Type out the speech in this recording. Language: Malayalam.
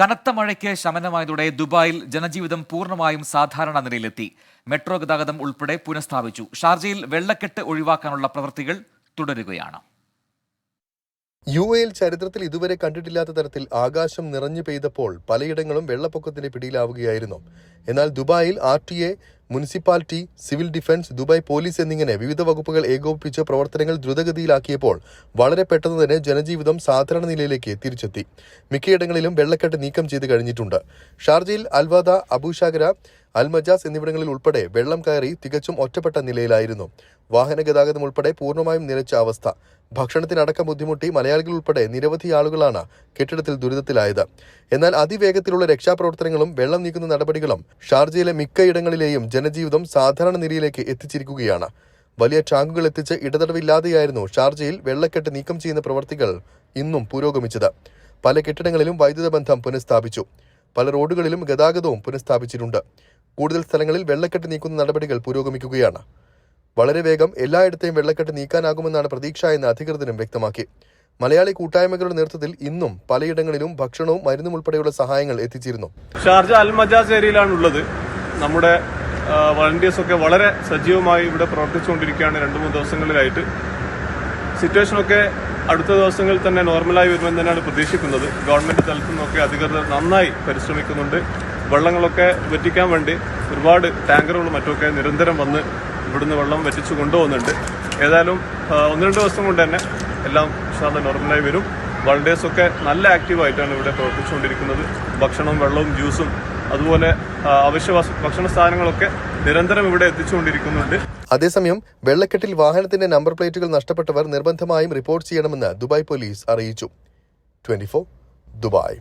കനത്ത മഴയ്ക്ക് ശമനമായതോടെ ദുബായിൽ ജനജീവിതം പൂർണമായും സാധാരണ നിലയിലെത്തി. മെട്രോ ഗതാഗതം ഉൾപ്പെടെ പുനഃസ്ഥാപിച്ചു. ഷാർജയിൽ വെള്ളക്കെട്ട് ഒഴിവാക്കാനുള്ള പ്രവൃത്തികൾ തുടരുകയാണ്. യു എയിൽ ചരിത്രത്തിൽ ഇതുവരെ കണ്ടിട്ടില്ലാത്ത തരത്തിൽ ആകാശം നിറഞ്ഞു പെയ്തപ്പോൾ പലയിടങ്ങളും വെള്ളപ്പൊക്കത്തിന്റെ പിടിയിലാവുകയായിരുന്നു. എന്നാൽ ദുബായിൽ R T A municipality civil defence Dubai police എന്നിങ്ങനെ വിവിധ വകുപ്പുകൾ ഏകോപിപ്പിച്ച് പ്രവർത്തനങ്ങൾ ദ്രുതഗതിയിലാക്കിയപ്പോൾ വളരെ പെട്ടെന്ന് തന്നെ ജനജീവിതം സാധാരണ നിലയിലേക്ക് തിരിച്ചെത്തി. മിക്കയിടങ്ങളിലും വെള്ളക്കെട്ട് നീക്കം ചെയ്ത് കഴിഞ്ഞിട്ടുണ്ട്. ഷാർജയിൽ അൽവാദ അബൂഷാഗര അൽമജാസ് എന്നിവിടങ്ങളിൽ ഉൾപ്പെടെ വെള്ളം കയറി തികച്ചും ഒറ്റപ്പെട്ട നിലയിലായിരുന്നു. വാഹന ഗതാഗതം ഉൾപ്പെടെ പൂർണമായും നിലച്ച അവസ്ഥ. ഭക്ഷണത്തിനടക്കം ബുദ്ധിമുട്ടി മലയാളികൾ ഉൾപ്പെടെ നിരവധി ആളുകളാണ് കെട്ടിടത്തിൽ ദുരിതത്തിലായത്. എന്നാൽ അതിവേഗത്തിലുള്ള രക്ഷാപ്രവർത്തനങ്ങളും വെള്ളം നീക്കുന്ന നടപടികളും ഷാർജയിലെ മിക്കയിടങ്ങളിലെയും ജനജീവിതം സാധാരണ നിലയിലേക്ക് എത്തിച്ചിരിക്കുകയാണ്. വലിയ ടാങ്കുകൾ എത്തിച്ച് ഇടതടവില്ലാതെയായിരുന്നു ഷാർജയിൽ വെള്ളക്കെട്ട് നീക്കം ചെയ്യുന്ന പ്രവർത്തികൾ ഇന്നും പുരോഗമിച്ചത്. പല കെട്ടിടങ്ങളിലും വൈദ്യുത ബന്ധം പുനഃസ്ഥാപിച്ചു. പല റോഡുകളിലും ഗതാഗതവും പുനഃസ്ഥാപിച്ചിട്ടുണ്ട്. കൂടുതൽ സ്ഥലങ്ങളിൽ വെള്ളക്കെട്ട് നീക്കുന്ന നടപടികൾ പുരോഗമിക്കുകയാണ്. വളരെ വേഗം എല്ലായിടത്തെയും വെള്ളക്കെട്ട് നീക്കാനാകുമെന്നാണ് പ്രതീക്ഷ എന്ന് അധികൃതരും വ്യക്തമാക്കി. മലയാളി കൂട്ടായ്മകളുടെ നേതൃത്വത്തിൽ ഇന്നും പലയിടങ്ങളിലും ഭക്ഷണവും മരുന്നും ഉൾപ്പെടെയുള്ള സഹായങ്ങൾ എത്തിച്ചിരുന്നു. ഷാർജ അൽമജാസ് ഏരിയയിലാണുള്ളത്. നമ്മുടെ വളണ്ടിയേഴ്സ് ഒക്കെ വളരെ സജീവമായി ഇവിടെ പ്രവർത്തിച്ചുകൊണ്ടിരിക്കുകയാണ് രണ്ട് മൂന്ന് ദിവസങ്ങളിലായിട്ട്. സിറ്റുവേഷൻ ഒക്കെ അടുത്ത ദിവസങ്ങളിൽ തന്നെ നോർമലായി വരുമെന്ന് തന്നെയാണ് പ്രതീക്ഷിക്കുന്നത്. ഗവൺമെന്റ് തലത്തിൽ നിന്നൊക്കെ അധികൃതർ നന്നായി പരിശ്രമിക്കുന്നുണ്ട്. വെള്ളങ്ങളൊക്കെ വറ്റിക്കാൻ വേണ്ടി ഒരുപാട് ടാങ്കറുകളും മറ്റുമൊക്കെ നിരന്തരം വന്ന് ഇവിടുന്ന് വെള്ളം വറ്റിച്ചു കൊണ്ടുപോകുന്നുണ്ട്. ഏതായാലും ഒന്ന് രണ്ട് ദിവസം കൊണ്ട് തന്നെ എല്ലാം സാധാരണ നോർമലായി വരും. വളണ്ടേഴ്സൊക്കെ നല്ല ആക്റ്റീവായിട്ടാണ് ഇവിടെ പ്രവർത്തിച്ചുകൊണ്ടിരിക്കുന്നത്. ഭക്ഷണവും വെള്ളവും ജ്യൂസും അതുപോലെ അവശ്യ ഭക്ഷണ സാധനങ്ങളൊക്കെ നിരന്തരം ഇവിടെ എത്തിച്ചുകൊണ്ടിരിക്കുന്നുണ്ട്. അതേസമയം വെള്ളക്കെട്ടിൽ വാഹനത്തിന്റെ നമ്പർ പ്ലേറ്റുകൾ നഷ്ടപ്പെട്ടവർ നിർബന്ധമായും റിപ്പോർട്ട് ചെയ്യണമെന്ന് ദുബായ് പോലീസ് അറിയിച്ചു. Twenty Dubai.